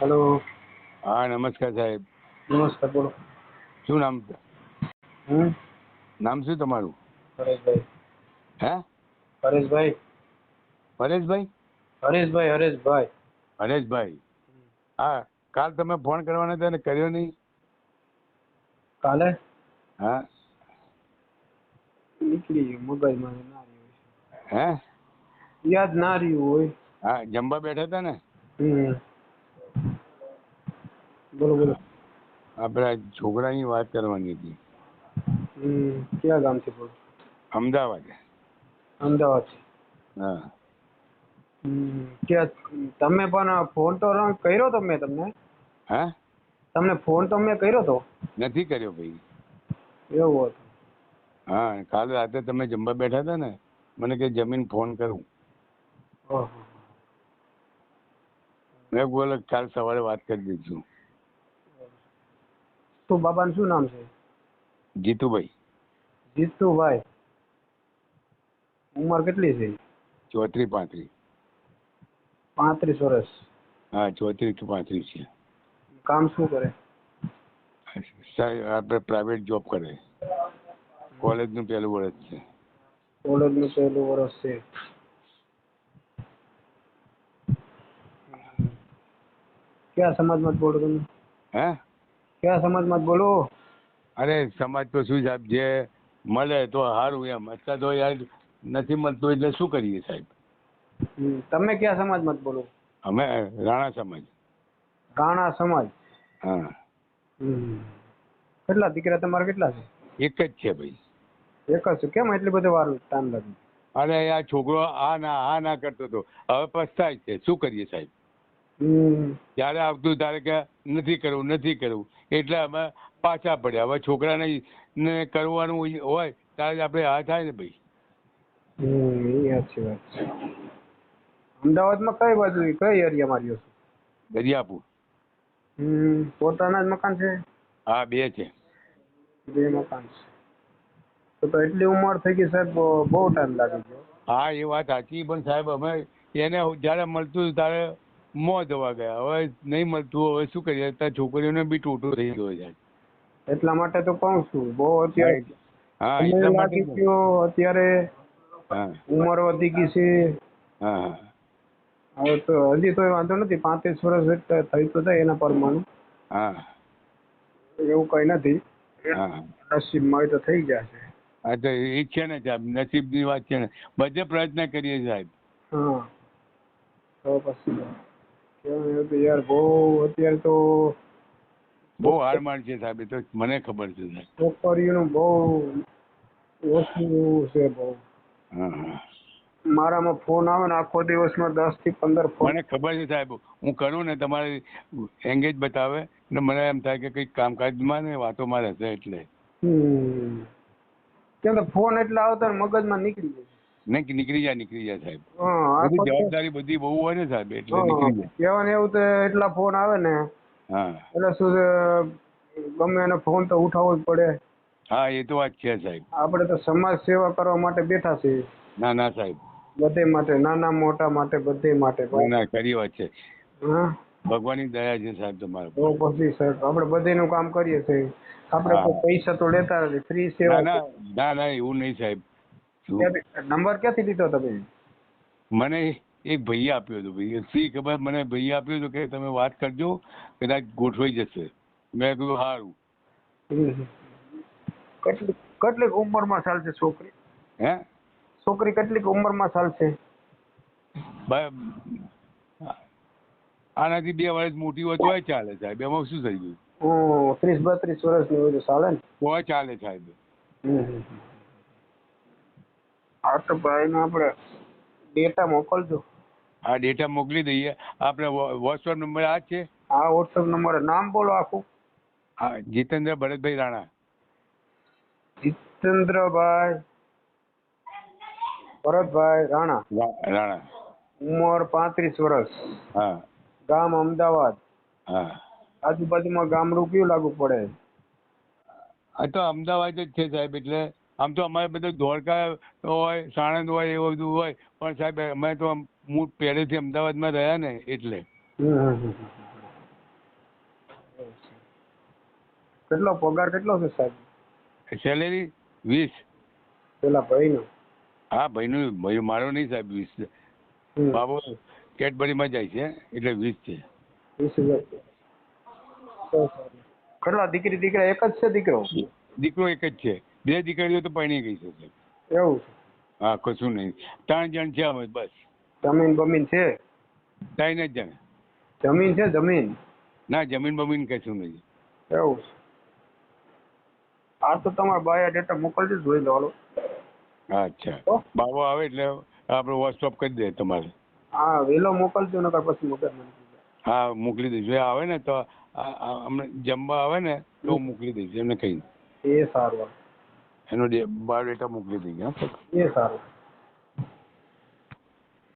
Hello. હા નમસ્કાર સાહેબ. નમસ્કાર બોલો. શું નામ? હમ? નામ શું તમારું? હરેશભાઈ. હે? હરેશભાઈ. પરેશભાઈ હરેશભાઈ હરેશભાઈ. હરેશભાઈ. હા કાલ તમે ફોન કરવાના હતા ને કર્યો નહીં? કાલે? હા. નીકળી ગયું મોબાઈલમાં ના રહ્યું હે? યાદ ના રહ્યું હોય. હા જમવા બેઠા હતા ને? હમ. બોલો બોલો આપણે છોકરાની વાત કરવાની હતી. હમ ગામ છે બોલો? અમદાવાદ. અમદાવાદથી હા. કે ક્યાં તમે પણ ફોન તો રંગ કર્યો તો મેં તમને. હા? તમને ફોન તો મેં કર્યો તો. નથી કર્યો ભાઈ. એવું હતું. હા કાલ રાતે તમે જમવા બેઠા હતા ને મને કે જમીન ફોન કરું. મેં બોલો કાલ સવારે વાત કરી દઈશું. તો બાબાનું શું નામ છે? જીતુભાઈ. જીતુભાઈ. ઉંમર કેટલી છે? ચોત્રીસ પાંત્રીસ. પાંત્રીસ વર્ષ. હા ચોત્રીસથી પાંત્રીસ છે. કામ શું કરે? સાહેબ આપણે પ્રાઇવેટ જોબ કરે. કોલેજનું પહેલું વર્ષ છે. કોલેજનું પહેલું વર્ષ છે. કયા સમાજમાં બોલો તમે? હે? કયા સમાજમાં બોલો? અરે સમાજ તો શું સાહેબ જે મળે તો સારું એમ. અત્યારે તો યાર નથી મળતું એટલે શું કરીએ સાહેબ? તમે કયા સમાજમાં બોલો? અમે રાણા સમાજ. રાણા સમાજ? હા. કેટલા દીકરા તમારા કેટલા છે? એક જ છે ભાઈ. એક જ છે. કેમ એટલી બધી વાર ટાઈમ લાગ્યું અરે આ છોકરો આ ના આ ના કરતો હતો હવે પસ્તાય છે. શું કરીએ સાહેબ? જ્યારે આવતું ત્યારે કે નથી કરવું નથી કરવું. એટલે અમે પાછા પડ્યા. હવે છોકરાને ને કરવાનું હોય ત્યારે જ આપણે હા થાય ને ભાઈ. એ સાચી વાત છે. અમદાવાદમાં કઈ બાજુ કઈ એરિયામાં રહ્યો છો? દરિયાપુર. પોતાના જ મકાન છે? હા બે છે. બે મકાન છે. તો તો એટલી ઉંમર થઈ ગઈ સાહેબ બહુ ટાઈમ લાગે છે હા એ વાત સાચી. પણ સાહેબ અમે એને જ્યારે મળતું ત્યારે મોં ધોવા ગયા. હવે નહીં મળતું હવે શું કરીએ? અત્યારે છોકરીઓને બી ટોટું થઈ ગયો છે. એટલા માટે તો કહું છું બહુ અત્યારે હા એટલા માટે અત્યારે ઉંમર વધી ગઈ છે. હા હવે તો હજી તો વાંધો નથી પાંત્રીસ વર્ષ થઈ તો જાય એના પરમાણુ. હા. એવું કઈ નથી. નસીબમાં હોય તો થઈ જશે. હા તો એ છે ને સાહેબ નસીબની વાત છે ને. બધે પ્રયત્ન કરીએ સાહેબ. હા. તો પછી એવું યાર બહુ અત્યારે તો બહુ હાર માર છે સાહેબ એ તો મને ખબર છે સાહેબ. છોકરીઓનું બહુ ઓછું છે બહુ. હા મારામાં ફોન આવે ને આખો દિવસમાં દસથી પંદર ફોન. મને ખબર છે સાહેબ હું કરું ને તમારે એંગેજ બતાવે ને મને એમ થાય કે કંઈક કામકાજમાં ને વાતોમાં રહેશે એટલે. કેમ તો ફોન એટલા આવતા મગજમાં નીકળી જાય. નહીં નીકળી જાય નીકળી જાય સાહેબ. બધી જવાબદારી બધી બહુ હોય ને સાહેબ એટલે નીકળી જાય. કહેવાનું એવું તો એટલા ફોન આવે ને હા. એટલે શું ગમે એને ફોન તો ઉઠાવવો જ પડે. હા એ તો વાત છે સાહેબ. આપણે તો સમાજ સેવા કરવા માટે બેઠા છીએ. ના ના સાહેબ. બધે માટે નાના મોટા માટે બધે માટે. ના ખરી વાત છે. ભગવાનની દયા છે સાહેબ તમારા તો પછી સાહેબ આપણે બધેનું કામ કરીએ છીએ. આપણે પૈસા તો લેતા નથી ફ્રી સેવા ના ના એવું નહીં સાહેબ. નંબર ક્યાંથી લીધો તમે? મને એક ભાઈએ આપ્યો હતો ભાઈ શી ખબર? મને ભાઈએ આપ્યો હતો કે તમે વાત કરજો કદાચ ગોઠવાઈ જશે. મેં કીધું સારું. કેટલી ઉંમરમાં ચાલશે છોકરી? હે? છોકરી કેટલીક ઉંમરમાં ચાલશે? આનાથી બે વર્ષ મોટી હોય તોય ચાલે સાહેબ. એમાં શું થઈ ગયું? ત્રીસ બત્રીસ વર્ષની હોય તો ચાલે ને? ચાલે સાહેબ. હા તો ભાઈને આપણે ડેટા મોકલજો. આ ડેટા મોકલી દઈએ. આપણે વોટ્સઅપ નંબર આ છે? આ વોટ્સઅપ નંબર નામ બોલો આખું. હા જીતેન્દ્ર ભરતભાઈ રાણા. જીતેન્દ્રભાઈ ભરતભાઈ રાણા. રાણા. ઉંમર પાંત્રીસ વર્ષ. હા. ગામ અમદાવાદ. હા. આજુબાજુમાં ગામડું કયું લાગુ પડે? આ તો અમદાવાદ જ છે સાહેબ એટલે આમ તો અમારે બધું દ્વારકા હોય સાણંદ હોય એવું બધું હોય પણ સાહેબ અમે તો આમ હું પહેલેથી અમદાવાદમાં રહ્યા ને એટલે. કેટલો પગાર કેટલો છે સાહેબ? સેલેરી વીસ. પેલા ભાઈનો? હા ભાઈનું ભાઈ મારો નહીં સાહેબ વીસ. બાબો કેટબરીમાં જાય છે એટલે વીસ છે. વીસ હજાર. કેટલા દીકરી દીકરા એક જ છે દીકરો? દીકરો એક જ છે. બે દીકરીઓ તો પરણી ગઈ છે સાહેબ. એવું હા કશું નહીં. ત્રણ જણ છે અમે બસ. જમીન બમીન છે? ત્રણ જ જણ. જમીન છે જમીન? ના જમીન બમીન કશું નહીં. એવું આ તો તમારા બાયા ડેટા મોકલજો જોઈ લો અચ્છા? બાબો આવે એટલે આપણે વોટ્સઅપ કરી દે તમારે. હા વેલો મોકલજો નકર પછી મોકલ હા મોકલી દઈશું. આવે ને તો અમને જમવા આવે ને તો મોકલી દઈશું એમને કહી એ સારું એનો બાયોડેટા મોકલી દઈએ એ સારું.